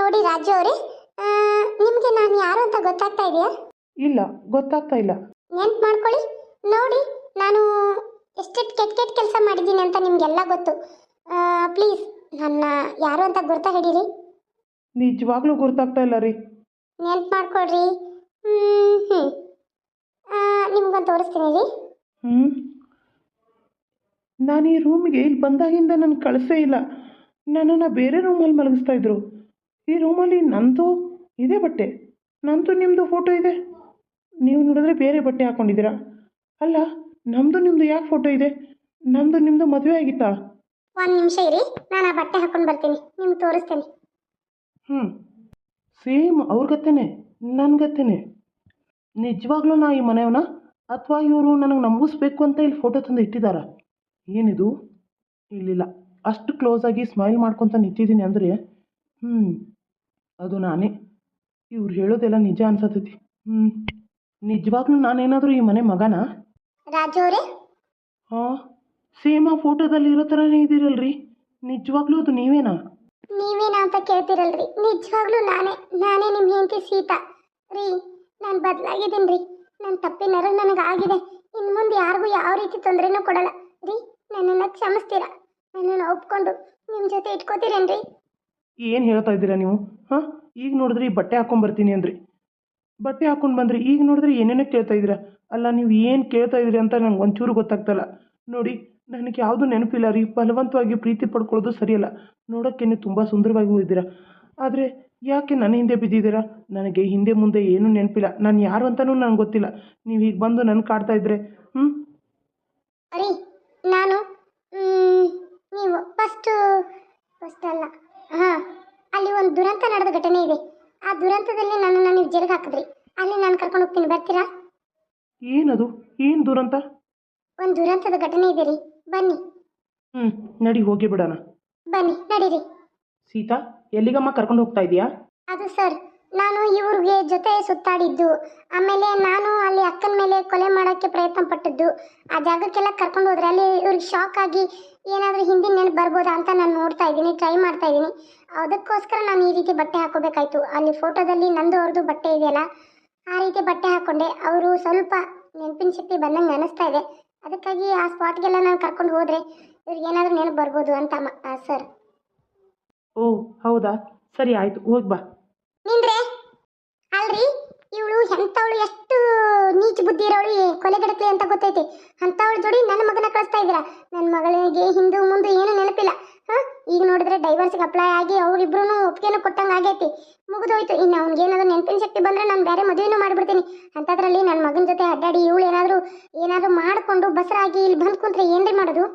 ನೋಡಿ ರಾಜು ಅವರೇ ನಿಮಗೆ ನಾನು ಯಾರು ಅಂತ ಗೊತ್ತಾಗ್ತಾ ಇದೆಯಾ? ಇಲ್ಲ ಗೊತ್ತಾಗ್ತಾ ಇಲ್ಲ. ನೆನ್ಪು ಮಾಡ್ಕೊಳ್ಳಿ. ನೋಡಿ ನಾನು ಎಷ್ಟೆಷ್ಟು ಕೆಟ್ಟ ಕೆಟ್ಟ ಕೆಲಸ ಮಾಡಿದ್ದೀನಿ ಅಂತ ನಿಮಗೆಲ್ಲ ಗೊತ್ತು. ಪ್ಲೀಸ್ ನನ್ನ ಯಾರು ಅಂತ ಗುರ್ತ ಹಿಡೀರಿ. ನಿಜವಾಗ್ಲೂ ಗುರ್ತಾಗ್ತಾ ಇಲ್ಲ ರೀ. ನೆನ್ಪು ಮಾಡ್ಕೊಳ್ರಿ ಹ್ಞೂ ನಿಮ್ಗೊಂದು ತೋರಿಸ್ತೀನಿ ರೀ. ಹ್ಞೂ ನಾನು ಈ ರೂಮಿಗೆ ಇಲ್ಲಿ ಬಂದಾಗಿಂದ ನನ್ನ ಕಳಿಸೇ ಇಲ್ಲ. ನನ್ನನ್ನು ಬೇರೆ ರೂಮಲ್ಲಿ ಮಲಗಿಸ್ತಾ ಇದ್ರು. ಈ ರೂಮಲ್ಲಿ ನಂದು ಇದೇ ಬಟ್ಟೆ. ನಂದು ನಿಮ್ಮದು ಫೋಟೋ ಇದೆ. ನೀವು ನೋಡಿದ್ರೆ ಬೇರೆ ಬಟ್ಟೆ ಹಾಕ್ಕೊಂಡಿದ್ದೀರಾ ಅಲ್ಲ ನಮ್ಮದು ನಿಮ್ಮದು ಯಾಕೆ ಫೋಟೋ ಇದೆ? ನಮ್ಮದು ನಿಮ್ಮದು ಮದುವೆ ಆಗಿತ್ತಾ? ಒಂದು ನಿಮಿಷ ಇರಿ ನಾನು ಆ ಬಟ್ಟೆ ಹಾಕೊಂಡು ಬರ್ತೀನಿ. ನಿಮ್ಗೆ ತೋರಿಸ್ತೇನೆ. ಹ್ಞೂ ಸೇಮ್ ಅವ್ರ ನನಗತ್ತೇನೆ ನನ್ನ ಗತ್ತೇನೆ. ನಿಜವಾಗ್ಲೂ ನಾ ಈ ಮನೆಯವನ ಅಥವಾ ಇವರು ನನಗೆ ನಂಬಿಸ್ಬೇಕು ಅಂತ ಇಲ್ಲಿ ಫೋಟೋ ತಂದು ಇಟ್ಟಿದ್ದಾರ ಏನಿದು? ಇಲ್ಲಿಲ್ಲ. ಅಷ್ಟು ಕ್ಲೋಸ್ ಆಗಿ ಸ್ಮೈಲ್ ಮಾಡ್ಕೊತ ನಿಂತಿದ್ದೀನಿ ಅಂದರೆ ಹ್ಞೂ ಅದು ನಾನೇ. ಇವ್ರು ಹೇಳೋದೆಲ್ಲ ನಿಜ ಅನ್ಸತೈತಿ. ಹ್ಞೂ ನಿಜವಾಗ್ಲೂ ನಾನೇನಾದರೂ ಈ ಮನೆ ಮಗನಾ? ರಾಜು ಅವರೇ? ಹಾಂ ಸೇಮ್ ಆ ಫೋಟೋದಲ್ಲಿ ಇರೋ ಥರನೇ ಇದ್ದೀರಲ್ರಿ. ನಿಜವಾಗ್ಲೂ ಅದು ನೀವೇನಾ? ನೀವೇನ ಅಂತ ಕೇಳ್ತಿರಲ್ರಿ. ನಿಜವಾಗ್ಲೂ ನಾನೇ. ನಾನೇ ನಿಮ್ಮ ಹೆಂಡತಿ ಸೀತಾ. ರೀ ನಾನು ಬದಲಾಗಿದ್ದೀನಿ ರೀ ನನ್ನ ತಪ್ಪಿನರ ನನಗೆ ಆಗಿದೆ ಇನ್ನು ಮುಂದೆ ಯಾರಿಗೂ ಯಾವ ರೀತಿ ತೊಂದರೆನೂ ಕೊಡಲ್ಲ. ರೀ ನನ್ನನ್ನು ಕ್ಷಮಿಸ್ತೀರಾ? ನನ್ನನ್ನು ಒಪ್ಕೊಂಡು ನಿಮ್ಮ ಜೊತೆ ಇಟ್ಕೋತೀರೇನ್ರಿ? ಏನು ಹೇಳ್ತಾ ಇದ್ದೀರಾ ನೀವು? ಹಾಂ? ಈಗ ನೋಡಿದ್ರೆ ಈ ಬಟ್ಟೆ ಹಾಕ್ಕೊಂಬರ್ತೀನಿ ಅಂದ್ರಿ. ಬಟ್ಟೆ ಹಾಕೊಂಡು ಬಂದ್ರಿ, ಈಗ ನೋಡಿದ್ರೆ ಏನೇನೋ ಕೇಳ್ತಾ ಇದ್ದೀರಾ? ಅಲ್ಲ, ನೀವು ಏನು ಕೇಳ್ತಾ ಇದ್ದೀರಿ ಅಂತ ನಂಗೆ ಒಂಚೂರು ಗೊತ್ತಾಗ್ತಲ್ಲ. ನೋಡಿ, ನನಗೆ ಯಾವುದು ನೆನಪಿಲ್ಲ ರೀ, ಬಲವಂತವಾಗಿ ಪ್ರೀತಿ ಪಡ್ಕೊಳ್ಳೋದು ಸರಿಯಲ್ಲ. ನೋಡೋಕ್ಕೆ ನೀವು ತುಂಬ ಸುಂದರವಾಗಿ ಇದ್ದೀರಾ. ಆದರೆ ಯಾಕೆ ನನ್ನ ಹಿಂದೆ ಬಿದ್ದಿದ್ದೀರಾ? ನನಗೆ ಹಿಂದೆ ಮುಂದೆ ಏನೂ ನೆನಪಿಲ್ಲ. ನಾನು ಯಾರು ಅಂತಲೂ ನನಗೆ ಗೊತ್ತಿಲ್ಲ. ನೀವು ಈಗ ಬಂದು ನನ್ನ ಕಾಡ್ತಾ ಇದ್ರೆ ಹ್ಞೂ ನಾನು ನೀವು ಫಸ್ಟು ಫಸ್ಟ್ ಅಲ್ಲ. ಹಾಂ ಅಲ್ಲಿ ಒಂದು ದುರಂತ ನಡೆದ ಘಟನೆ ಇದೆ. ಆ ದುರಂತದಲ್ಲಿ ನನ್ನನ್ನು ನೀವು ಜೈಲಿಗೆ ಹಾಕಿದ್ರಿ. ಅಲ್ಲಿ ನಾನು ಕರ್ಕೊಂಡು ಹೋಗ್ತೀನಿ ಬರ್ತೀರಾ? ಏನದು? ಏನು ದುರಂತ? ಒಂದು ದುರಂತದ ಘಟನೆ ಇದೆ ರೀ. ಬನ್ನಿ. ಹ್ಞೂ ನಡಿ ಹೋಗಿ ಬಿಡೋಣ. ಬನ್ನಿ ನಡೀರಿ. ಸೀತಾ ಎಲ್ಲಿಗಮ್ಮ ಕರ್ಕೊಂಡು ಹೋಗ್ತಾ ಇದೀಯಾ? ಅದು ಸರ್ ನಾನು ಇವ್ರಿಗೆ ಜೊತೆ ಸುತ್ತಾಡಿದ್ದು. ಆಮೇಲೆ ನಾನು ಅಲ್ಲಿ ಅಕ್ಕನ ಮೇಲೆ ಕೊಲೆ ಮಾಡೋಕ್ಕೆ ಪ್ರಯತ್ನ ಪಟ್ಟಿದ್ದು. ಆ ಜಾಗಕ್ಕೆಲ್ಲ ಕರ್ಕೊಂಡು ಹೋದ್ರೆ ಅಲ್ಲಿ ಇವ್ರಿಗೆ ಶಾಕ್ ಆಗಿ ಏನಾದರೂ ಹಿಂದಿನ ನೆನಪು ಬರ್ಬೋದಾ ಅಂತ ನಾನು ನೋಡ್ತಾ ಇದ್ದೀನಿ ಟ್ರೈ ಮಾಡ್ತಾ ಇದ್ದೀನಿ. ಅದಕ್ಕೋಸ್ಕರ ನಾನು ಈ ರೀತಿ ಬಟ್ಟೆ ಹಾಕೋಬೇಕಾಯ್ತು ಅಲ್ಲಿ ಫೋಟೋದಲ್ಲಿ ನಂದು ಅವ್ರದ್ದು ಬಟ್ಟೆ ಇದೆಯಲ್ಲ, ಆ ರೀತಿ ಬಟ್ಟೆ ಹಾಕ್ಕೊಂಡೆ. ಅವರು ಸ್ವಲ್ಪ ನೆನಪಿನ ಶಕ್ತಿ ಬಂದಂಗೆ ಅನಿಸ್ತಾ ಇದೆ. ಅದಕ್ಕಾಗಿ ಆ ಸ್ಪಾಟ್ಗೆಲ್ಲ ನಾನು ಕರ್ಕೊಂಡು ಹೋದರೆ ಇವ್ರಿಗೆ ಏನಾದರೂ ನೆನಪು ಬರ್ಬೋದು ಅಂತ ಸರ್ ಓ, ಹೌದಾ? ಸರಿ, ಆಯಿತು. ಹೋಗಿ ಬಾ. ನಿಂದ್ರೆ? ಅಲ್ರಿ? ಇವಳು ಎಂಥವಳು ಎಷ್ಟು ನೀಚ ಬುದ್ಧಿ ಇರೋಳು ಕೊಲೆಗಡಕ್ಲಿ ಅಂತ ಗೊತ್ತೈತಿ. ಅಂತವಳ ಜೋಡಿ ನನ್ನ ಮಗನ ಕಳಿಸ್ತಾ ಇದ್ದೀರಾ? ನನ್ನ ಮಗಳಿಗೆ ಹಿಂದೂ ಮುಂದೆ ಏನು ನೆನಪಿಲ್ಲ. ಹಾ? ಈಗ ನೋಡಿದ್ರೆ ಡೈವರ್ಸ್ಗೆ ಅಪ್ಲೈ ಆಗಿ ಅವರಿಬ್ರು ಒಪ್ಪಿಗೆನೂ ಕೊಟ್ಟಂಗೆ ಆಗೈತಿ. ಮುಗಿದೋಯ್ತು. ಇನ್ನು ಅವ್ನಿಗೆ ಏನಾದರೂ ನೆನಪಿನ ಶಕ್ತಿ ಬಂದರೆ ನಾನು ಬೇರೆ ಮದುವೆನೂ ಮಾಡಿಬಿಡ್ತೀನಿ. ಅಂಥದ್ರಲ್ಲಿ ನನ್ನ ಮಗನ ಜೊತೆ ಅಡ್ಡಾಡಿ ಇವಳು ಏನಾದರೂ ಏನಾದರೂ ಮಾಡಿಕೊಂಡು ಬಸರಾಗಿ ಇಲ್ಲಿ ಬಂದು ಕುಂತ್ರೆ ಏನ್ರಿ ಮಾಡೋದು?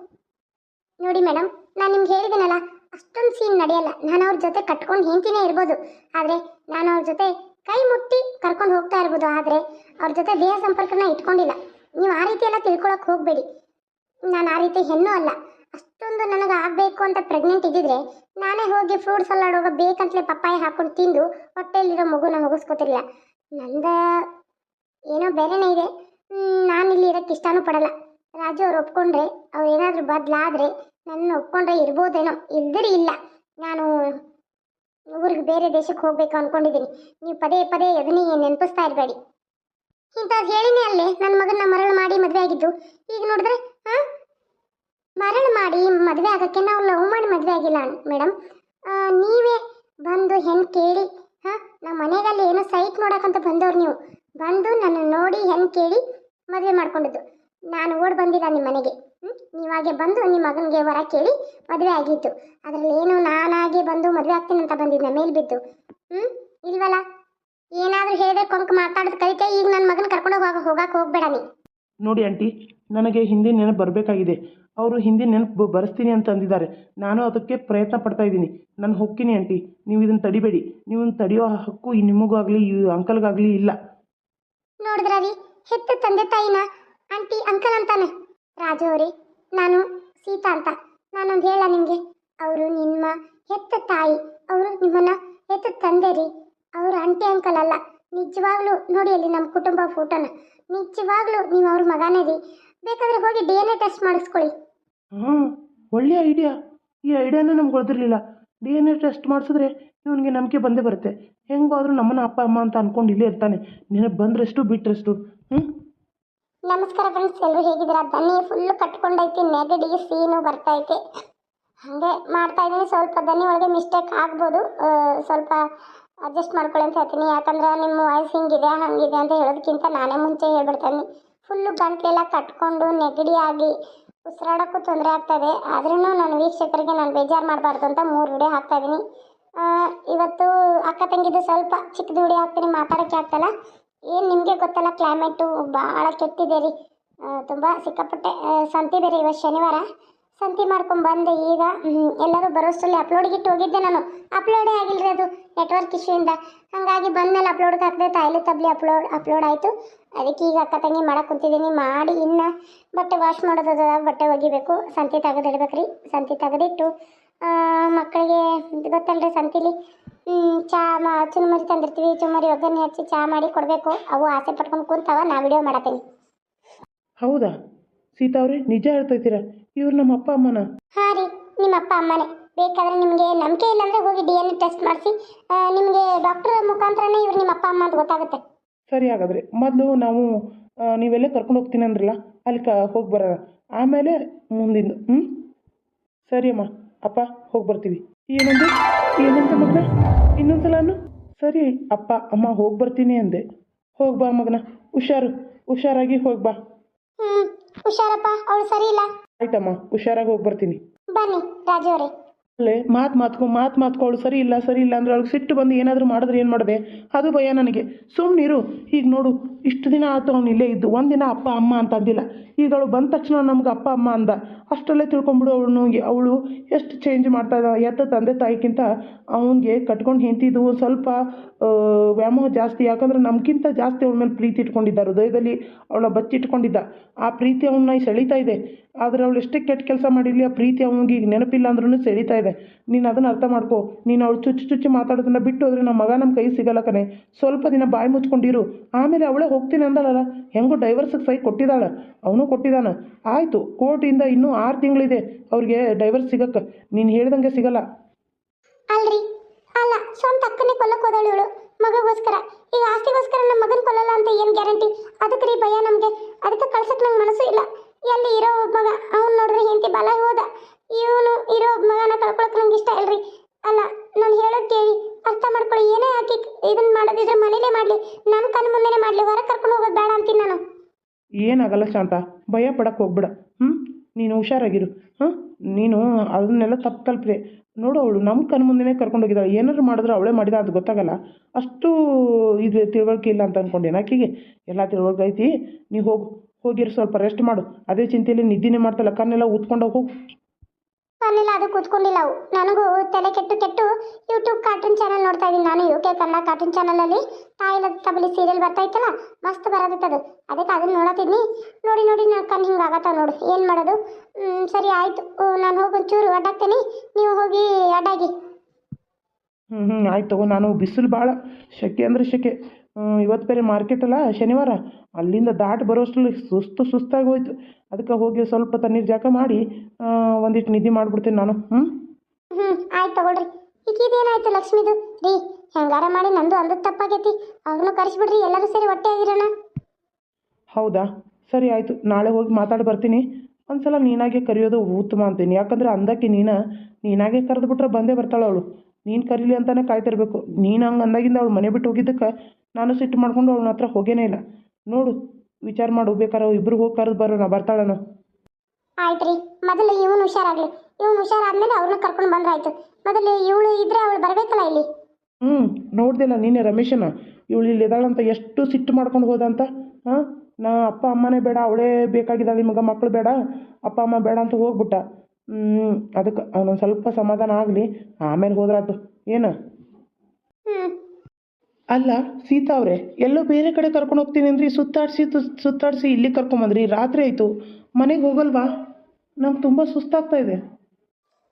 ನೋಡಿ ಮೇಡಮ್ ನಾನು ನಿಮ್ಗೆ ಹೇಳಿದ್ದೀನಲ್ಲ ಅಷ್ಟೊಂದು ಸೀನ್ ನಡೆಯಲ್ಲ. ನಾನು ಅವ್ರ ಜೊತೆ ಕಟ್ಕೊಂಡು ಹೆಂಡ್ತಿನೇ ಇರ್ಬೋದು. ಆದರೆ ನಾನು ಅವ್ರ ಜೊತೆ ಕೈ ಮುಟ್ಟಿ ಕರ್ಕೊಂಡು ಹೋಗ್ತಾ ಇರ್ಬೋದು, ಆದರೆ ಅವ್ರ ಜೊತೆ ದೇಹ ಸಂಪರ್ಕನ ಇಟ್ಕೊಂಡಿಲ್ಲ. ನೀವು ಆ ರೀತಿ ಎಲ್ಲ ತಿಳ್ಕೊಳಕ್ಕೆ ಹೋಗಬೇಡಿ. ನಾನು ಆ ರೀತಿ ಹೆಣ್ಣು ಅಲ್ಲ. ಅಷ್ಟೊಂದು ನನಗೆ ಆಗಬೇಕು ಅಂತ ಪ್ರೆಗ್ನೆಂಟ್ ಇದ್ದಿದ್ರೆ ನಾನೇ ಹೋಗಿ ಫ್ರೂಟ್ ಸಲಾಡ್ ಹೋಗೋ ಬೇಕಂತಲೇ ಪಪ್ಪಾಯಿ ಹಾಕೊಂಡು ತಿಂದು ಹೊಟ್ಟೆಯಲ್ಲಿರೋ ಮಗುನ ಮುಗಿಸ್ಕೊತಿರ್ಲಿಲ್ಲ. ನಂದ ಏನೋ ಬೇರೆನೇ ಇದೆ. ನಾನು ಇಲ್ಲಿ ಇರೋಕ್ಕೆ ಇಷ್ಟನೂ ಪಡಲ್ಲ. ರಾಜು ಅವ್ರು ಒಪ್ಕೊಂಡ್ರೆ, ಅವ್ರು ಏನಾದರೂ ಬದಲಾದರೆ ನನ್ನ ಒಪ್ಕೊಂಡ್ರೆ ಇರ್ಬೋದೇನೋ. ಇಲ್ದಿರಿ ಇಲ್ಲ. ನಾನು ಊರಿಗೆ ಬೇರೆ ದೇಶಕ್ಕೆ ಹೋಗ್ಬೇಕು ಅನ್ಕೊಂಡಿದ್ದೀನಿ ನೀವು ಪದೇ ಪದೇ ಅದನ್ನೇ ನೆನಪಿಸ್ತಾ ಇರಬೇಡಿ. ಇಂಥದ್ದು ಹೇಳಿನೇ ಅಲ್ಲೇ ನನ್ನ ಮಗನ ಮರಳು ಮಾಡಿ ಮದುವೆ ಆಗಿದ್ದು. ಈಗ ನೋಡಿದ್ರೆ ಹಾಂ ಮರಳು ಮಾಡಿ ಮದುವೆ ಆಗೋಕ್ಕೆ ನಾವು ಲವ್ ಮಾಡಿ ಮದುವೆ ಆಗಿಲ್ಲ ಮೇಡಮ್ ನೀವೇ ಬಂದು ಹೆಣ್ಣು ಕೇಳಿ ಹಾಂ ನಮ್ಮ ಮನೆಗಲ್ಲಿ ಏನೋ ಸೈಟ್ ನೋಡೋಕ್ಕಂತ ಬಂದವ್ರು ನೀವು. ಬಂದು ನನ್ನ ನೋಡಿ ಹೆಣ್ಣು ಕೇಳಿ ಮದುವೆ ಮಾಡ್ಕೊಂಡಿದ್ದು. ನಾನು ಓಡ್ ಬಂದಿಲ್ಲ ನಿಮ್ಮ ಮನೆಗೆ? ನೀವಾಗೆ ಬಂದು ನಿಮ್ಮ ಮಗನಿಗೆ ವರ ಕೇಳಿ ಮದುವೆ ಆಗಿತ್ತು ಅದರಲ್ಲಿ ಏನು ನಾನಾಗೆ ಬಂದು ಮದುವೆ ಆಗ್ತೀನಿ ಅಂತ ಬಂದಿದ್ದೆ ಮೇಲ್ ಬಿದ್ದು. ಹ್ಞೂ ಇಲ್ವಲ್ಲ? ಏನಾದರೂ ಹೇಳಿದ್ರೆ ಕೊಂಕ್ ಮಾತಾಡೋದು ಕಲಿತೆ ಈಗ ನನ್ನ ಮಗನ ಕರ್ಕೊಂಡು ಹೋಗ ಹೋಗಕ್ಕೆ ಹೋಗ್ಬೇಡ ನೀ. ನೋಡಿ ಆಂಟಿ ನನಗೆ ಹಿಂದಿ ನೆನಪು ಬರಬೇಕಾಗಿದೆ. ಅವರು ಹಿಂದಿ ನೆನಪು ಬರೆಸ್ತೀನಿ ಅಂತ ಅಂದಿದ್ದಾರೆ. ನಾನು ಅದಕ್ಕೆ ಪ್ರಯತ್ನ ಪಡ್ತಾ ಇದ್ದೀನಿ. ನಾನು ಹೋಗ್ತೀನಿ ಆಂಟಿ. ನೀವು ಇದನ್ನು ತಡಿಬೇಡಿ. ನೀವು ತಡೆಯೋ ಹಕ್ಕು ನಿಮಗೂ ಆಗಲಿ ಈ ಅಂಕಲ್ಗಾಗಲಿ ಇಲ್ಲ. ನೋಡಿದ್ರವಿ ಹೆತ್ತ ತಂದೆ ತಾಯಿನ ಆಂಟಿ ಅಂಕಲ್ ಅಂತಾನೆ. ರಾಜು ಅವರೇ ನಾನು ಸೀತಾ ಅಂತ. ನಾನೊಂದು ಹೇಳ ನಿಮಗೆ ಅವರು ನಿಮ್ಮ ಹೆತ್ತ ತಾಯಿ, ಅವರು ನಿಮ್ಮನ್ನ ಹೆತ್ತ ತಂದೆ ರೀ. ಅವರು ಅಂಟಿ ಅಂಕಲ್ ಅಲ್ಲ. ನಿಜವಾಗ್ಲೂ ನೋಡಿ ಅಲ್ಲಿ ನಮ್ಮ ಕುಟುಂಬ ಫೋಟೋನ. ನಿಜವಾಗ್ಲೂ ನೀವು ಅವ್ರ ಮಗನೇ ರೀ. ಬೇಕಾದ್ರೆ ಹೋಗಿ ಡಿ ಎನ್ ಎ ಟೆಸ್ಟ್ ಮಾಡಿಸ್ಕೊಳ್ಳಿ. ಹ್ಞೂ ಒಳ್ಳೆಯ ಐಡಿಯಾ. ಈ ಐಡಿಯಾನ ನಮ್ಗೆ ಗೊತ್ತಿರಲಿಲ್ಲ ಡಿ ಎನ್ ಎ ಟೆಸ್ಟ್ ಮಾಡಿಸಿದ್ರೆ ಇವನಿಗೆ ನಂಬಿಕೆ ಬಂದೇ ಬರುತ್ತೆ. ಹೆಂಗಾದ್ರೂ ನಮ್ಮನ್ನ ಅಪ್ಪ, ಅಮ್ಮ ಅಂತ ಅನ್ಕೊಂಡು ಇಲ್ಲೇ ಇರ್ತಾನೆ. ನಿನಗೆ ಬಂದ್ರಷ್ಟು ಬಿಟ್ರಷ್ಟು. ಹ್ಞೂ ನಮಸ್ಕಾರ ಫ್ರೆಂಡ್ಸ್ ಎಲ್ಲರೂ ಹೇಗಿದ್ದೀರಾ? ಬನ್ನಿ ಫುಲ್ಲು ಕಟ್ಕೊಂಡೈತಿ, ನೆಗಡಿ, ಸೀನು ಬರ್ತೈತೆ. ಹಾಗೆ ಮಾಡ್ತಾ ಇದ್ದೀನಿ. ಸ್ವಲ್ಪ ದನಿ ಒಳಗೆ ಮಿಸ್ಟೇಕ್ ಆಗ್ಬೋದು. ಸ್ವಲ್ಪ ಅಡ್ಜಸ್ಟ್ ಮಾಡ್ಕೊಳ್ಳಿ ಅಂತ ಹೇಳ್ತೀನಿ. ಯಾಕಂದ್ರೆ ನಿಮ್ಮ ವಾಯ್ಸ್ ಹಿಂಗಿದೆ, ಹಂಗಿದೆ ಅಂತ ಹೇಳೋದಕ್ಕಿಂತ ನಾನೇ ಮುಂಚೆ ಹೇಳ್ಬಿಡ್ತೀನಿ. ಫುಲ್ಲು ಗಂಟ್ಲೆಲ್ಲ ಕಟ್ಕೊಂಡು ನೆಗಡಿ ಆಗಿ ಉಸಿರಾಡೋಕ್ಕೂ ತೊಂದರೆ ಆಗ್ತದೆ. ಆದ್ರೂ ನಾನು ವೀಕ್ಷಕರಿಗೆ ನಾನು ಬೇಜಾರು ಮಾಡಬಾರ್ದು ಅಂತ ಮೂರು ವಿಡಿಯೋ ಹಾಕ್ತಾ ಇದ್ದೀನಿ. ಇವತ್ತು ಅಕ್ಕ ತಂಗಿದ್ದು ಸ್ವಲ್ಪ ಚಿಕ್ಕದು ವಿಡಿಯೋ ಹಾಕ್ತೀನಿ, ಮಾತಾಡೋಕ್ಕೆ ಆಗ್ತಲ್ಲ. ಏನು ನಿಮಗೆ ಗೊತ್ತಲ್ಲ ಕ್ಲೈಮೇಟು ಭಾಳ ಕೆಟ್ಟಿದೆ ರೀ. ತುಂಬ ಸಿಕ್ಕಾಪಟ್ಟೆ ಸಂತಿ ಬೇರೆ ಇವತ್ತು ಶನಿವಾರ. ಸಂತಿ ಮಾಡ್ಕೊಂಡು ಬಂದೆ, ಈಗ ಎಲ್ಲರೂ ಬರೋಷ್ಟರಲ್ಲಿ ಅಪ್ಲೋಡ್ಗೆ ಇಟ್ಟು ಹೋಗಿದ್ದೆ ನಾನು. ಅಪ್ಲೋಡೇ ಆಗಿಲ್ಲ ಅದು ನೆಟ್ವರ್ಕ್ ಇಶ್ಯೂಯಿಂದ ಹಾಗಾಗಿ ಬಂದಮೇಲೆ ಅಪ್ಲೋಡ್ಗೆ ಹಾಕಿದೆ, ತಾಯಿಲಿ ತಬ್ಲಿ ಅಪ್ಲೋಡ್ ಅಪ್ಲೋಡ್ ಆಯಿತು. ಅದಕ್ಕೆ ಈಗ ಅಕ್ಕ ತಂಗಿ ಮಾಡಕ್ಕೆ ಕುಂತಿದ್ದೀನಿ, ಮಾಡಿ ಇನ್ನು ಬಟ್ಟೆ ವಾಶ್ ಮಾಡೋದದ ಬಟ್ಟೆ ಒಗಿಬೇಕು. ಸಂತಿ ತೆಗೆದಿಡ್ಬೇಕು ರೀ ಸಂತೆ ತೆಗೆದಿಟ್ಟು. ಮಕ್ಕಳಿಗೆ ಗೊತ್ತಲ್ರಿ ಸಂತಿಲಿ? ಚಾ ಮಾ ಚುರುಮುರಿ ತಂದಿರ್ತೀವಿ ಚುರುಮುರಿ ಒಗ್ಗರಣೆ ಹಚ್ಚಿ ಚಾ ಮಾಡಿ ಕೊಡಬೇಕು. ಅವು ಆಸೆ ಪಟ್ಕೊಂಡು ಕುಂತಾವ ನಾ ವಿಡಿಯೋ ಮಾಡತ್ತೀನಿ. ಹೌದಾ? ಸೀತಾ ಅವ್ರೆ ನಿಜ ಹೇಳ್ತಾ ಇದ್ದೀರಾ ಇವ್ರು ನಮ್ಮ ಅಪ್ಪ ಅಮ್ಮನ? ಹಾಂ ರೀ ನಿಮ್ಮ ಅಪ್ಪ ಅಮ್ಮನೇ. ಬೇಕಾದ್ರೆ ನಿಮಗೆ ನಂಬಿಕೆ ಇಲ್ಲಾಂದ್ರೆ ಹೋಗಿ ಡಿ ಎನ್ ಎ ಟೆಸ್ಟ್ ಮಾಡಿಸಿ. ನಿಮಗೆ ಡಾಕ್ಟರ್ ಮುಖಾಂತರನೇ ಇವ್ರು ನಿಮ್ಮ ಅಪ್ಪ ಅಮ್ಮ ಅಂತ ಗೊತ್ತಾಗುತ್ತೆ. ಸರಿ ಹಾಗಾದ್ರೆ ಮೊದಲು ನಾವು ನೀವೆಲ್ಲ ಕರ್ಕೊಂಡು ಹೋಗ್ತೀನಿ ಅಂದ್ರಲ್ಲ ಅಲ್ಲಿ ಕ ಹೋಗಿ ಬರೋಣ. ಆಮೇಲೆ ಮುಂದಿಂದು ಹ್ಞೂ ಸರಿ ಅಮ್ಮ. ಅಪ್ಪ ಹೋಗಿ ಬರ್ತೀವಿ. ಏನಂದೆ? ಏನಂತ ಮಗನ? ಇನ್ನೊಂದ್ಸಲ ಅನ್ನು? ಸರಿ ಅಪ್ಪ ಅಮ್ಮ ಹೋಗಿ ಬರ್ತೀನಿ ಅಂದೆ. ಹೋಗಿ ಬಾ ಮಗನ. ಹುಷಾರು. ಹುಷಾರಾಗಿ ಹೋಗಿ ಬಾ. ಹುಷಾರಪ್ಪ. ಅವಳು ಸರಿ ಇಲ್ಲ. ಆಯ್ತಮ್ಮ ಹುಷಾರಾಗಿ ಹೋಗಿ ಬರ್ತೀನಿ. ಬನ್ನಿ ರಾಜು ಅವರೇ. ಅಲ್ಲೇ ಮಾತು ಮಾತ್ಕೊ, ಮಾತು ಮಾತ್ಕೊಳ್ಳು ಸರಿ ಇಲ್ಲ ಸರಿ ಇಲ್ಲ ಅಂದ್ರೆ ಅವ್ಳಿಗೆ ಸಿಟ್ಟು ಬಂದು ಏನಾದರೂ ಮಾಡಿದ್ರೆ ಏನು ಮಾಡಿದೆ? ಅದು ಭಯ ನನಗೆ. ಸುಮ್ಮನಿರು ಈಗ ನೋಡು, ಇಷ್ಟು ದಿನ ಆತು ಅವ್ನು ಇಲ್ಲೇ ಇದ್ದು. ಒಂದಿನ ಅಪ್ಪ, ಅಮ್ಮ ಅಂತ ಅಂದಿಲ್ಲ. ಈಗ ಅವಳು ಬಂದ ತಕ್ಷಣ ನಮ್ಗೆ ಅಪ್ಪ, ಅಮ್ಮ ಅಂದ. ಅಷ್ಟರಲ್ಲೇ ತಿಳ್ಕೊಂಬಿಡು ಅವಳು. ಅವಳು ಎಷ್ಟು ಚೇಂಜ್ ಮಾಡ್ತಾ ಇದ್ದಾಳೆ? ಎತ್ತ ತಂದೆ ತಾಯಿಗಿಂತ ಅವನಿಗೆ ಕಟ್ಕೊಂಡು ಹಿಂತಿದ್ದು ಸ್ವಲ್ಪ ವ್ಯಾಮೋಹ ಜಾಸ್ತಿ. ಯಾಕಂದ್ರೆ ನಮ್ಗಿಂತ ಜಾಸ್ತಿ ಅವಳ ಮೇಲೆ ಪ್ರೀತಿ ಇಟ್ಕೊಂಡಿದ್ದ ಹೃದಯದಲ್ಲಿ ಅವಳ ಬಚ್ಚಿಟ್ಕೊಂಡಿದ್ದ ಆ ಪ್ರೀತಿ ಅವನ್ನ ಸೆಳೀತಾ ಇದೆ. ಆದರೆ ಅವಳು ಎಷ್ಟೇ ಕೆಟ್ಟ ಕೆಲಸ ಮಾಡಿರಲಿ, ಆ ಪ್ರೀತಿ ಅವನಿಗೆ ಈಗ ನೆನಪಿಲ್ಲ ಅಂದ್ರೂ ಸೆಳೀತಾ ನೀನು ಅದನ್ನು ಅರ್ಥ ಮಾಡ್ಕೋ. ನೀನು ಅವಳು ಚುಚ್ಚು ಚುಚ್ಚಿ ಮಾತಾಡೋದನ್ನ ಬಿಟ್ಟು ಹೋದ್ರೆ ನಮ್ಮ ಮಗ ನಮ್ಮ ಕೈ ಸಿಗಲ್ಲ ಕಣೆ. ಸ್ವಲ್ಪ ದಿನ ಬಾಯಿ ಮುಚ್ಕೊಂಡಿರು. ಆಮೇಲೆ ಅವಳೇ ಹೋಗ್ತೀನಿ ಅಂದಳಲ್ಲ. ಹೆಂಗೋ ಡೈವರ್ಸಿಗೆ ಸೈ ಕೊಟ್ಟಿದ್ದಾಳೆ. ಅವನು ಕೊಟ್ಟಿದ್ದಾನೆ. ಆಯಿತು, ಕೋರ್ಟಿಂದ ಇನ್ನೂ ಆರು ತಿಂಗಳಿದೆ ಅವ್ರಿಗೆ ಡೈವರ್ಸ್ ಸಿಗಕ್ಕೆ ನೀನು ಹೇಳ್ದಂಗೆ ಸಿಗಲ್ಲ. ಅಲ್ರಿ. ಅಲ್ಲ, ಸ್ವಂತ ಅಕ್ಕನೇ ಕೊಲ್ಲಕ್ಕೆ ಹೋದಳು ಇವಳು. ಮಗಗೋಸ್ಕರ. ಈಗ ಆಸ್ತಿಗೋಸ್ಕರ ನಮ್ಮ ಮಗನ ಕೊಲ್ಲಲ್ಲ ಅಂತ ಏನು ಗ್ಯಾರಂಟಿ? ಅದಕ್ಕೆ ರೀ ಭಯ ನಮಗೆ. ಅದಕ್ಕೆ ಕಳ್ಸಕ್ಕೆ ನಂಗೆ ಮನಸ್ಸು ಇಲ್ಲ. ಎಲ್ಲಿ ಇರೋ ಮಗ, ಅವ್ನು ನೋಡಿದ್ರೆ ಹೆಂಡತಿ ಬಲ ಹೋದ. ಇವನು ಇರೋ ಮಗನ ಕಳ್ಕೊಳಕ್ಕೆ ನಂಗೆ ಇಷ್ಟ ಇಲ್ರಿ. ಅಲ್ಲ, ನಾನು ಹೇಳೋದು ಕೇಳಿ. ಅರ್ಥ ಮಾಡ್ಕೊಳ್ಳಿ, ಏನೇ ಹಾಕಿ ಇದನ್ನ ಮಾಡೋದಿದ್ರೆ ಮನೇಲೇ ಮಾಡಲಿ. ನಮ್ಮ ಕಣ್ಣು ಮುಂದೆನೇ ಮಾಡಲಿ. ಹೊರ ಕರ್ಕೊಂಡು ಹೋಗೋದು ಬೇಡ ಅಂತೀನಿ ನಾನು. ಏನಾಗಲ್ಲ ಶಾಂತ, ಭಯ ಪಡಕ್ಕೆ ಹೋಗ್ಬೇಡ. ಹ್ಞೂ ನೀನು ಹುಷಾರಾಗಿರು. ಹಾಂ ನೀನು ಅದನ್ನೆಲ್ಲ ತಪ್ಪು ಕಲ್ಪ್ರೆ ನೋಡು ಅವಳು ನಮ್ಮ ಕಣ್ಣ ಮುಂದೆನೇ ಕರ್ಕೊಂಡು ಹೋಗಿದ್ದಾಳೆ. ಏನಾದ್ರು ಮಾಡಿದ್ರೆ ಅವಳೇ ಮಾಡಿದ, ಅದು ಗೊತ್ತಾಗಲ್ಲ. ಅಷ್ಟು ಇದು ತಿಳುವಳಿಕೆ ಇಲ್ಲ ಅಂತ ಅಂದ್ಕೊಂಡೇನು ಆಕೆಗೆ? ಎಲ್ಲ ತಿಳುವಳಿಕೆ ಐತಿ. ನೀವು ಹೋಗು. ಹೋಗಿರು ಸ್ವಲ್ಪ ರೆಸ್ಟ್ ಮಾಡು. ಅದೇ ಚಿಂತೆಯಲ್ಲಿ ನಿದ್ದೆನೇ ಮಾಡ್ತಲ್ಲ. ಕಣ್ಣೆಲ್ಲ ಊದ್ಕೊಂಡು ಹೋಗು. ಕಣ್ಣಿಲ್ಲ ಅದು ಕೂತ್ಕೊಂಡಿಲ್ಲ ಅವು. ನನಗೂ ತಲೆ ಕೆಟ್ಟು ಕೆಟ್ಟು ಯೂಟ್ಯೂಬ್ ಕಾರ್ಟೂನ್ ಚಾನಲ್ ನೋಡ್ತಾ ಇದ್ದೀನಿ ನಾನು ಯು ಕೆ ಕನ್ನಡ ಕಾರ್ಟೂನ್ ಚಾನಲಲ್ಲಿ ತಾಯಿಲದ ತಬಲಿ ಸೀರಿಯಲ್ ಬರ್ತಾ ಇತ್ತಲ್ಲ ಮಸ್ತ್ ಬರೋದಿತ್ತದು ಅದಕ್ಕೆ ಅದನ್ನ ನೋಡತ್ತಿದ್ನಿ. ನೋಡಿ ನೋಡಿ ನನ್ನ ಕಣ್ಣು ಹಿಂಗೆ ಆಗತ್ತಾವ ನೋಡು ಏನು ಮಾಡೋದು? ಸರಿ ಆಯಿತು. ನಾನು ಹೋಗಿ ಒಂಚೂರು ಅಡ್ಡಾಗ್ತೀನಿ ನೀವು ಹೋಗಿ ಅಡ್ಡಾಗಿ. ಹ್ಞೂ ಹ್ಞೂ ಆಯ್ತು ತಗೋ ನಾನು ಬಿಸಿಲು ಭಾಳ. ಸೆಕೆ ಅಂದರೆ ಹ್ಮ್, ಇವತ್ತು ಬೇರೆ ಮಾರ್ಕೆಟ್ ಅಲ್ಲ ಶನಿವಾರ. ಅಲ್ಲಿಂದ ದಾಟಿ ಬರೋಷ್ಟರಲ್ಲಿ ಸುಸ್ತು ಸುಸ್ತಾಗಿ ಹೋಯ್ತು. ಅದಕ್ಕೆ ಹೋಗಿ ಸ್ವಲ್ಪ ತಣ್ಣೀರು ಜಾಕ ಮಾಡಿ ಒಂದಿಷ್ಟು ನಿದ್ದೆ ಮಾಡ್ಬಿಡ್ತೀನಿ ನಾನು ಹ್ಞೂ ಹ್ಞೂ ಆಯ್ತು ತಗೊಳ್ರಿ. ಈಗ ಇದೇನಾಯ್ತು ಲಕ್ಷ್ಮಿದು? ರೀ ಹೆಂಗಾರ ಮಾಡಿ ನಂದು ಅಂದದ ತಪ್ಪಾಗೈತಿ. ಅವ್ರನ್ನೂ ಕರೆಸ್ಬಿಡ್ರಿ ಎಲ್ಲರೂ ಸೇರಿ ಹೊಟ್ಟೆ ಆಗಿರೋಣ. ಹೌದಾ? ಸರಿ ಆಯಿತು ನಾಳೆ ಹೋಗಿ ಮಾತಾಡಿ ಬರ್ತೀನಿ. ಒಂದ್ಸಲ ನೀನಾಗೆ ಕರೆಯೋದು ಉತ್ತಮ ಅಂತೀನಿ. ಯಾಕಂದ್ರೆ ಅಂದಕ್ಕೆ ನೀನು ನೀನಾಗೆ ಕರೆದು ಬಿಟ್ರೆ ಬಂದೇ ಬರ್ತಾಳೆ ಅವಳು. ನೀನು ಕರೀಲಿ ಅಂತಲೇ ಕಾಯ್ತಿರ್ಬೇಕು. ನೀನು ಹಂಗೆ ಅಂದಾಗಿಂದ ಅವಳು ಮನೆ ಬಿಟ್ಟು ಹೋಗಿದ್ದಕ್ಕೆ ನಾನು ಸಿಟ್ಟು ಮಾಡ್ಕೊಂಡು ಅವಳ ಹತ್ರ ಹೋಗೇನೇ ಇಲ್ಲ. ನೋಡು ವಿಚಾರ ಮಾಡು ಬೇಕಾರೆ ಇಬ್ಬರು ಹೋಗಿ ಕರೆದು ಬರೋಣ ಬರ್ತಾಳನು. ಆಯ್ತು ರೀ ಮೊದಲು ಇವನು ಹುಷಾರಾಗ್ಲಿ. ಇವನು ಹುಷಾರಾದ್ಮೇಲೆ ಅವ್ರನ್ನ ಕರ್ಕೊಂಡು ಬಂದ್ರಾಯ್ತು. ಮೊದಲು ಇವಳು ಇದ್ರೆ ಅವಳು ಬರಬೇಕಲ್ಲ ಇಲ್ಲಿ? ಹ್ಞೂ ನೋಡ್ದಿಲ್ಲ ನೀನೆ ರಮೇಶನ. ಇವಳು ಇಲ್ಲಿ ಇದ್ದಾಳಂತ ಎಷ್ಟು ಸಿಟ್ಟು ಮಾಡ್ಕೊಂಡು ಹೋದಂತ ಹಾಂ? ನಾ ಅಪ್ಪ ಅಮ್ಮನೇ ಬೇಡ ಅವಳೇ ಬೇಕಾಗಿದ್ದಾಳೆ ನಿಮಗೆ ಮಕ್ಕಳು ಬೇಡ ಅಪ್ಪ ಅಮ್ಮ ಬೇಡ ಅಂತ ಹೋಗ್ಬಿಟ್ಟ. ಅದಕ್ಕೆ ಅವನೊಂದು ಸ್ವಲ್ಪ ಸಮಾಧಾನ ಆಗಲಿ ಆಮೇಲೆ ಹೋದ್ರಾತು ಏನು? ಅಲ್ಲ ಸೀತಾ ಅವರೇ ಎಲ್ಲೋ ಬೇರೆ ಕಡೆ ಕರ್ಕೊಂಡು ಹೋಗ್ತೀನಿ ಅಂದ್ರಿ ಸುತ್ತಾಡಿಸಿ ಸುತ್ತಾಡಿಸಿ ಇಲ್ಲಿ ಕರ್ಕೊಂಬಂದ್ರಿ ರಾತ್ರಿ ಆಯಿತು. ಮನೆಗೆ ಹೋಗಲ್ವಾ? ನಂಗೆ ತುಂಬ ಸುಸ್ತಾಗ್ತಾ ಇದೆ.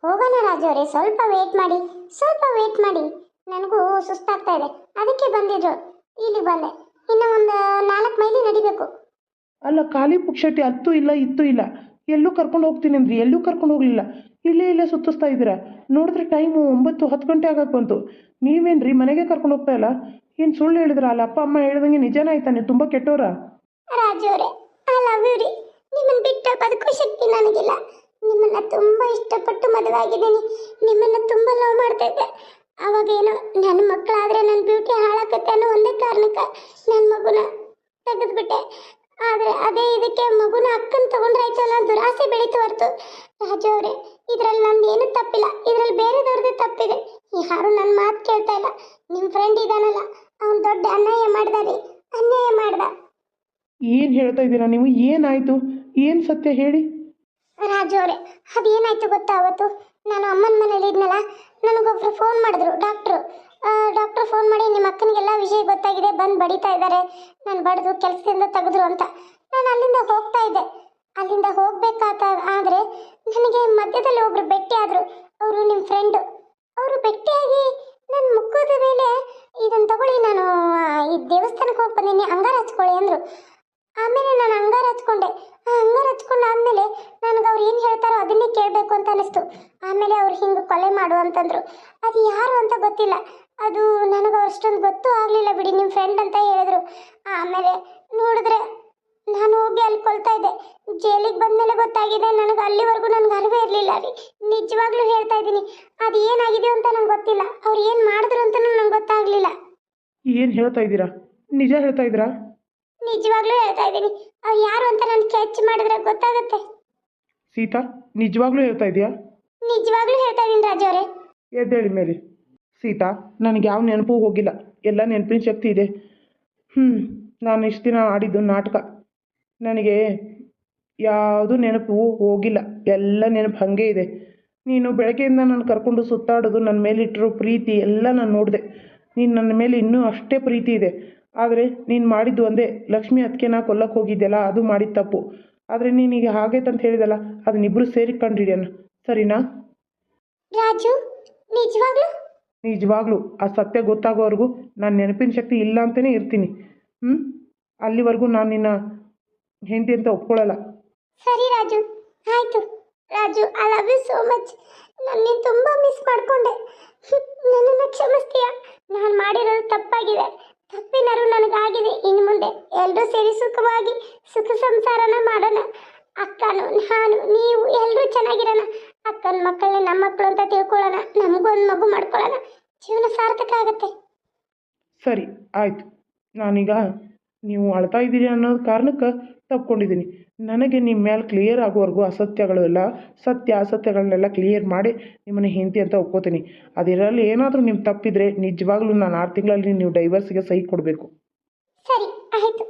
ಹೋಗೋಣ ರಾಜು ಅವರೇ ಸ್ವಲ್ಪ ವೇಟ್ ಮಾಡಿ ಸ್ವಲ್ಪ ವೇಟ್ ಮಾಡಿ. ನನಗೂ ಸುಸ್ತಾಗ್ತಾ ಇದೆ. ಅದಕ್ಕೆ ಬಂದಿದ್ರು ಇಲ್ಲಿ ಬಂದೆ. ಇನ್ನು ಒಂದು ನಾಲ್ಕು ಮೈಲಿ ನಡಿಬೇಕು. ಅಲ್ಲ ಖಾಲಿ ಪುಕ್ಷಟಿ ಹತ್ತು ಇಲ್ಲ ಇತ್ತು ಇಲ್ಲ. ಎಲ್ಲೂ ಕರ್ಕೊಂಡು ಹೋಗ್ತೀನಿ ಅಂದ್ರಿ ಎಲ್ಲೂ ಕರ್ಕೊಂಡು ಹೋಗಲಿಲ್ಲ. ಇಲ್ಲೇ ಇಲ್ಲೇ ಸುತ್ತಿಸ್ತಾ ಇದ್ದೀರಾ? ನೋಡಿದ್ರೆ ಟೈಮು ಒಂಬತ್ತು, ಹತ್ತು ಗಂಟೆ ಆಗಕ್ಕೆ ಬಂತು. ನೀವೇನು ರೀ ಮನೆಗೆ ಕರ್ಕೊಂಡು ಹೋಗ್ತಾ ಇಲ್ಲ? ಏನು ಸುಳ್ಳು ಹೇಳಿದ್ರ? ಅಲ್ಲ, ಅಪ್ಪ, ಅಮ್ಮ ಹೇಳ್ದಂಗೆ ನಿಜನೇ ಆಯ್ತಾನೆ ತುಂಬ ಕೆಟ್ಟೋರ? ರಾಜು ಅವರೇ ಐ ಲವ್ ರೀ. ನಿಮ್ಮನ್ನ ಬಿಟ್ಟು ಬದುಕೋ ಶಕ್ತಿ ನನಗಿಲ್ಲ. ನಿಮ್ಮನ್ನ ತುಂಬಾ ಇಷ್ಟಪಟ್ಟು ಮದುವೆ ಆಗಿದ್ದೀನಿ ನಿಮ್ಮನ್ನ ತುಂಬಾ ಲವ್ ಮಾಡ್ತಾ ಇದ್ದೆ. ಅವಾಗ ಏನೋ ನನ್ನ ಮಕ್ಕಳಾದ್ರೆ ನನ್ನ ಬ್ಯೂಟಿ ಹಾಳಾಕತ್ತೆ ಅನ್ನೋ ಒಂದೇ ಕಾರಣಕ್ಕೆ ನನ್ನ ಮಗುನ ತೆಗೆದ್ಬಿಟ್ಟೆ. ಆದ್ರೆ ಅದೇ ಇದಕ್ಕೆ ಮಗುನ ಅಕ್ಕನ ತಗೊಂಡ್ರಾಯ್ತಲ್ಲ ದುರಾಸೆ ಬೆಳೀತು ಹೊರತು. ರಾಜು ಅವರೇ ಇದ್ರಲ್ಲಿ ನಂದು ಏನು ತಪ್ಪಿಲ್ಲ. ಇದ್ರಲ್ಲಿ ಬೇರೆದವ್ರದ್ದು ತಪ್ಪಿದೆ. ಯಾರು ನನ್ನ ಮಾತು ಕೇಳ್ತಾ ಇಲ್ಲ. ನಿಮ್ಮ ಫ್ರೆಂಡ್ ಇದಾನಲ್ಲ ಅವ್ನು ದೊಡ್ಡ ಅನ್ಯಾಯ ಮಾಡ್ದ ರೀ. ಅನ್ಯಾಯ ಮಾಡ್ದ. ಏನು ಹೇಳ್ತಾ ಇದ್ದೀರಾ ನೀವು? ಏನಾಯಿತು? ಏನು ಸತ್ಯ ಹೇಳಿ? ರಾಜು ಅವರೇ ಅದೇನಾಯ್ತು ಗೊತ್ತಾ ಅವತ್ತು? ನಾನು ಅಮ್ಮನ ಮನೇಲಿ ಇದ್ನಲ್ಲ ನನಗೊಬ್ರು ಫೋನ್ ಮಾಡಿದ್ರು ಡಾಕ್ಟ್ರು ಡಾಕ್ಟ್ರು ಫೋನ್ ಮಾಡಿ ನಿಮ್ಮ ಅಕ್ಕನಿಗೆಲ್ಲ ವಿಷಯ ಗೊತ್ತಾಗಿದೆ, ಬಂದು ಬಡಿತಾ ಇದ್ದಾರೆ. ನಾನು ಬಡಿದು ಕೆಲಸದಿಂದ ತೆಗೆದ್ರು ಅಂತ. ನಾನು ಅಲ್ಲಿಂದ ಹೋಗ್ತಾ ಇದ್ದೆ. ಅಲ್ಲಿಂದ ಹೋಗ್ಬೇಕಾತ, ಆದರೆ ನನಗೆ ಮಧ್ಯದಲ್ಲಿ ಒಬ್ರು ಭೇಟಿ ಆದರು. ಅವರು ನಿಮ್ಮ ಫ್ರೆಂಡು ಅವರು ಭೇಟಿಯಾಗಿ ನನ್ನ ಮುಖದ ಮೇಲೆ ಇದನ್ನು ತಗೊಳ್ಳಿ, ನಾನು ಈ ದೇವಸ್ಥಾನಕ್ಕೆ ಹೋಗಿ ಬಂದೀನಿ, ಅಂಗಾರ ಹಚ್ಕೊಳ್ಳಿ ಅಂದರು. ಆಮೇಲೆ ನಾನು ಅಂಗಾರ ಹಚ್ಕೊಂಡೆ. ಆ ಅಂಗಾರ ಹಚ್ಕೊಂಡಾದ್ಮೇಲೆ ನನಗೆ ಅವ್ರು ಏನು ಹೇಳ್ತಾರೋ ಅದನ್ನೇ ಕೇಳಬೇಕು ಅಂತ ಅನಿಸ್ತು ಆಮೇಲೆ ಅವ್ರು ಹಿಂಗೆ ಕೊಲೆ ಮಾಡು ಅಂತಂದರು. ಅದು ಯಾರು ಅಂತ ಗೊತ್ತಿಲ್ಲ. ಅದು ನನಗೆ ಅಷ್ಟೊಂದು ಗೊತ್ತು ಆಗಲಿಲ್ಲ ಬಿಡಿ ನಿಮ್ಮ ಫ್ರೆಂಡ್ ಅಂತ ಹೇಳಿದ್ರು. ಆಮೇಲೆ ನೋಡಿದ್ರೆ ನಾನು ಹೋಗಿ ಅಲ್ಲಿ ಕೊಲ್ತಾ ಇದ್ದೆ. ಜೈಲಿಗೆ ಬಂದಮೇಲೆ ಗೊತ್ತಾಗಿದೆ ನನಗೆ ಅಲ್ಲಿವರೆಗೂ ನನಗೆ ಅರಿವೇ ಇರಲಿಲ್ಲ ರೀ. ನಿಜವಾಗ್ಲೂ ಹೇಳ್ತಾ ಇದ್ದೀನಿ ಅದು ಏನಾಗಿದೆ ಅಂತ ನಂಗೆ ಗೊತ್ತಿಲ್ಲ. ಅವ್ರು ಏನು ಮಾಡಿದ್ರು ಅಂತಲೂ ನಂಗೆ ಗೊತ್ತಾಗಲಿಲ್ಲ. ಏನು ಹೇಳ್ತಾ ಇದ್ದೀರಾ? ನಿಜ ಹೇಳ್ತಾ ಇದ್ದೀರಾ? ನಿಜವಾಗ್ಲೂ ಹೇಳ್ತಾ ಇದ್ದೀನಿ. ಅವ್ರು ಯಾರು ಅಂತ ನಾನು ಕೆಚ್ ಮಾಡಿದ್ರೆ ಗೊತ್ತಾಗುತ್ತೆ. ಸೀತಾ ನಿಜವಾಗ್ಲೂ ಹೇಳ್ತಾ ಇದೆಯಾ? ನಿಜವಾಗ್ಲೂ ಹೇಳ್ತಾ ಇದ್ದೀನಿ ರಾಜು ಅವರೇ. ಎದ್ದೇಳಿ ಮೇಲೆ. ಸೀತಾ, ನನಗೆ ಯಾವ ನೆನಪೂ ಹೋಗಿಲ್ಲ. ಎಲ್ಲ ನೆನಪಿನ ಶಕ್ತಿ ಇದೆ. ಹ್ಞೂ ನಾನು ಇಷ್ಟು ದಿನ ಆಡಿದ್ದು ನಾಟಕ. ನನಗೆ ಯಾವುದೂ ನೆನಪು ಹೋಗಿಲ್ಲ. ಎಲ್ಲ ನೆನಪು ಹಾಗೆ ಇದೆ. ನೀನು ಬೆಳಗ್ಗೆಯಿಂದ ನಾನು ಕರ್ಕೊಂಡು ಸುತ್ತಾಡೋದು ನನ್ನ ಮೇಲಿಟ್ಟಿರೋ ಪ್ರೀತಿ ಎಲ್ಲ ನಾನು ನೋಡಿದೆ. ನೀನು ನನ್ನ ಮೇಲೆ ಇನ್ನೂ ಅಷ್ಟೇ ಪ್ರೀತಿ ಇದೆ. ಆದರೆ ನೀನು ಮಾಡಿದ್ದು ಒಂದೇ, ಲಕ್ಷ್ಮಿ ಅದಕ್ಕೆನ ಕೊಲ್ಲಕ್ಕೆ ಹೋಗಿದ್ದೆಲ್ಲ, ಅದು ಮಾಡಿದ ತಪ್ಪು. ಆದರೆ ನೀನೀಗ ಅಂತ ಹೇಳಿದಲ್ಲ ಅದನ್ನಿಬ್ಬರು ಸೇರಿ ಕಂಡಿಡಿಯೋಣ ಸರಿನಾ? ರಾಜು, ನಿಜವಾಗ್ಲೂ? ನಿಜವಾಗ್ಲೂ ಆ ಸತ್ಯ ಗೊತ್ತಾಗೋವರೆಗೂ ನಾನು ನೆನಪಿನ ಶಕ್ತಿ ಇಲ್ಲ ಅಂತಲೇ ಇರ್ತೀನಿ. ಹ್ಞೂ ಅಲ್ಲಿವರೆಗೂ ನಾನು ನಿನ್ನ ಹೆಂಡತಿ ಅಂತ ಒಪ್ಕೊಳ್ಳಲ್ಲ ಸರಿ ರಾಜು. ಆಯಿತು. Raju I love you so much ನಾನು ತುಂಬ ಮಿಸ್ ಮಾಡ್ಕೊಂಡೆ. ನನ್ನನ್ನು ಕ್ಷಮಿಸ್ತೀಯಾ? ನಾನು ಮಾಡಿರೋದು ತಪ್ಪಾಗಿದೆ. ತಪ್ಪಿನಾರು ನನಗಾಗಿದೆ. ಇನ್ನು ಮುಂದೆ ಎಲ್ಲರೂ ಸೇರಿ ಸುಖವಾಗಿ ಸುಖ ಸಂಸಾರನ ಮಾಡೋಣ. ಅಕ್ಕನು, ನಾನು, ನೀವು ಎಲ್ಲರೂ ಚೆನ್ನಾಗಿರೋಣ. ಅಕ್ಕನ ಮಕ್ಕಳನ್ನ ನಮ್ಮ ಮಕ್ಕಳು ಅಂತ ತಿಳ್ಕೊಳ್ಳೋಣ ನಮಗೂ ಒಂದು ಮಗು ಮಾಡ್ಕೊಳ್ಳೋಣ. ಜೀವನ ಸಾರ್ಥಕ ಆಗುತ್ತೆ. ಸರಿ ಆಯಿತು. ನಾನೀಗ ನೀವು ಅಳ್ತಾ ಇದ್ದೀರಿ ಅನ್ನೋ ಕಾರಣಕ್ಕೆ ತಪ್ಕೊಂಡಿದ್ದೀನಿ. ನನಗೆ ನಿಮ್ಮ ಮೇಲೆ ಕ್ಲಿಯರ್ ಆಗೋವರೆಗೂ ಅಸತ್ಯಗಳೆಲ್ಲ ಸತ್ಯ ಅಸತ್ಯಗಳನ್ನೆಲ್ಲ ಕ್ಲಿಯರ್ ಮಾಡಿ ನಿಮ್ಮನ್ನು ಹೆಂಡತಿ ಅಂತ ಒಪ್ಕೋತೀನಿ. ಅದರಲ್ಲಿ ಏನಾದರೂ ನಿಮ್ಮ ತಪ್ಪಿದ್ರೆ ನಿಜವಾಗ್ಲೂ ನಾನು ಆರು ತಿಂಗಳಲ್ಲಿ ನೀವು ಡೈವರ್ಸಿಗೆ ಸಹಿ ಕೊಡಬೇಕು. ಸರಿ ಆಯಿತು.